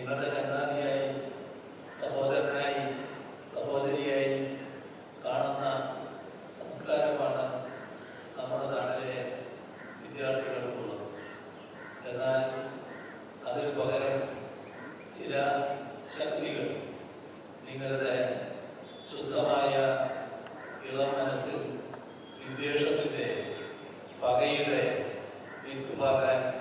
നിങ്ങളുടെ ചങ്ങാതിയായി സഹോദരനായി സഹോദരിയായി കാണുന്ന സംസ്കാരമാണ് നമ്മുടെ നാട്ടിലെ വിദ്യാർത്ഥികൾക്കുള്ളത്. എന്നാൽ അതിനു പകരം ചില ശക്തികൾ നിങ്ങളുടെ ശുദ്ധമായ ഇളം മനസ്സിൽ വിദ്വേഷത്തിന്റെ പകയുടെ വിത്തുപാകാൻ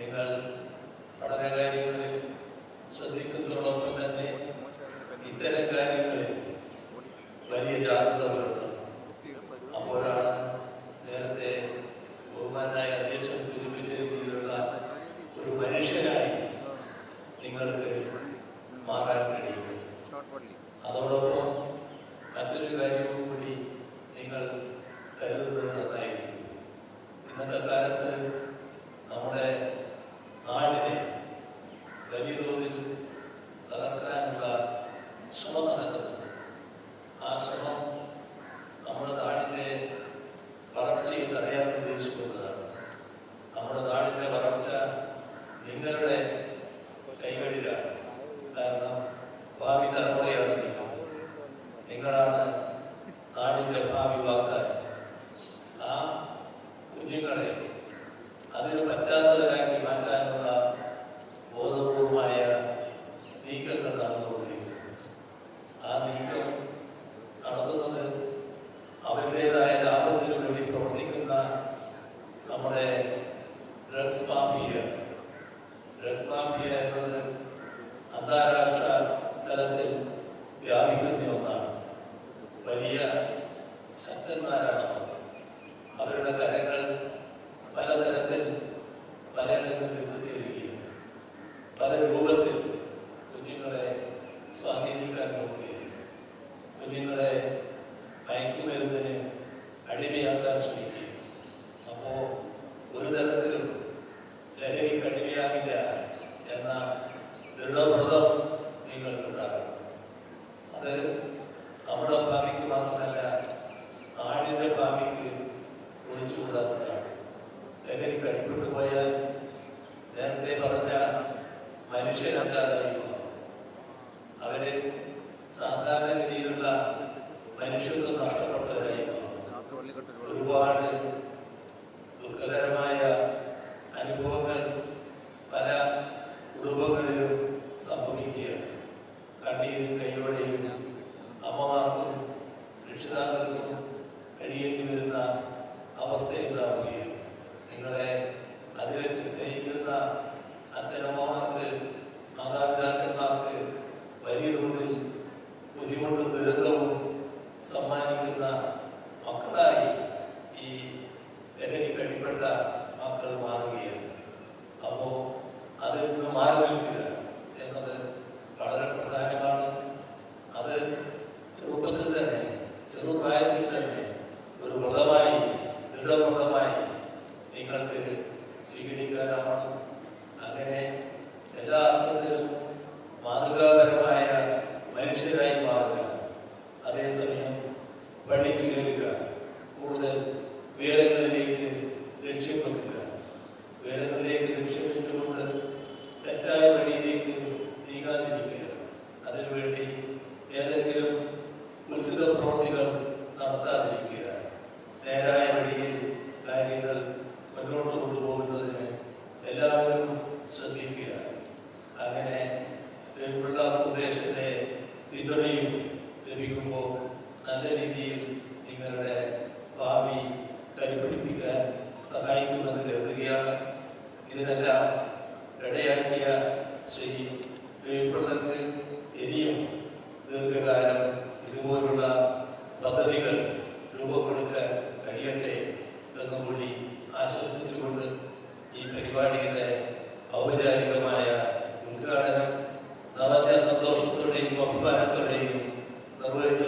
നിങ്ങൾ പഠനകാര്യങ്ങളിൽ ശ്രദ്ധിക്കുന്നതോടൊപ്പം തന്നെ ഇത്തരം കാര്യങ്ങളിൽ വലിയ ജാഗ്രത പുലർത്തണം. ഭാവി തലമുറയാണ് നിങ്ങൾ ലഹരിക്ക് അടിപ്പെട്ടു പോയാൽ നേരത്തെ പറഞ്ഞ മനുഷ്യനല്ലാതായി മാറും അവർ സാധാരണഗതിയിലുള്ള മനുഷ്യത്വം നഷ്ടപ്പെട്ടവരായി സ്വീകരിക്കാനാവണം. അങ്ങനെ എല്ലാ അർത്ഥത്തിലും മാതൃകാപരമായ മനുഷ്യരായി മാറുക. അതേസമയം പഠിച്ചു കയറുക. കൂടുതൽ ഉയരങ്ങളിലേക്ക് ലക്ഷ്യം വെക്കുക. ഉയരങ്ങളിലേക്ക് ലക്ഷ്യം വെച്ചുകൊണ്ട് തെറ്റായ വഴിയിലേക്ക് നീങ്ങാതിരിക്കുക. അതിനുവേണ്ടി ഏതെങ്കിലും ഉത്സുക പ്രവൃത്തികൾ നടത്താതിരിക്കുക. നേരായ വഴിയിൽ കാര്യങ്ങൾ മുന്നോട്ട് കൊണ്ടുപോകുന്നതിന് അങ്ങനെ പിള്ള ഫൗണ്ടേഷന്റെ പിന്തുണയും ലഭിക്കുമ്പോൾ നല്ല രീതിയിൽ നിങ്ങളുടെ ഭാവി കരുപിടിപ്പിക്കാൻ സഹായിക്കുമെന്ന് കരുതുകയാണ്. ഇതിനെല്ലാം ഇടയാക്കിയ ശ്രീ പിള്ളക്ക് ഇനിയും ദീർഘകാലം ഇതുപോലുള്ള പദ്ധതികൾ രൂപം കൊടുക്കാൻ കഴിയട്ടെ എന്നുകൂടി ആശംസിച്ചുകൊണ്ട് ഈ പരിപാടിയുടെ ഔപചാരിക ബഹുമാനത്തോടെയും നിർവഹിച്ചു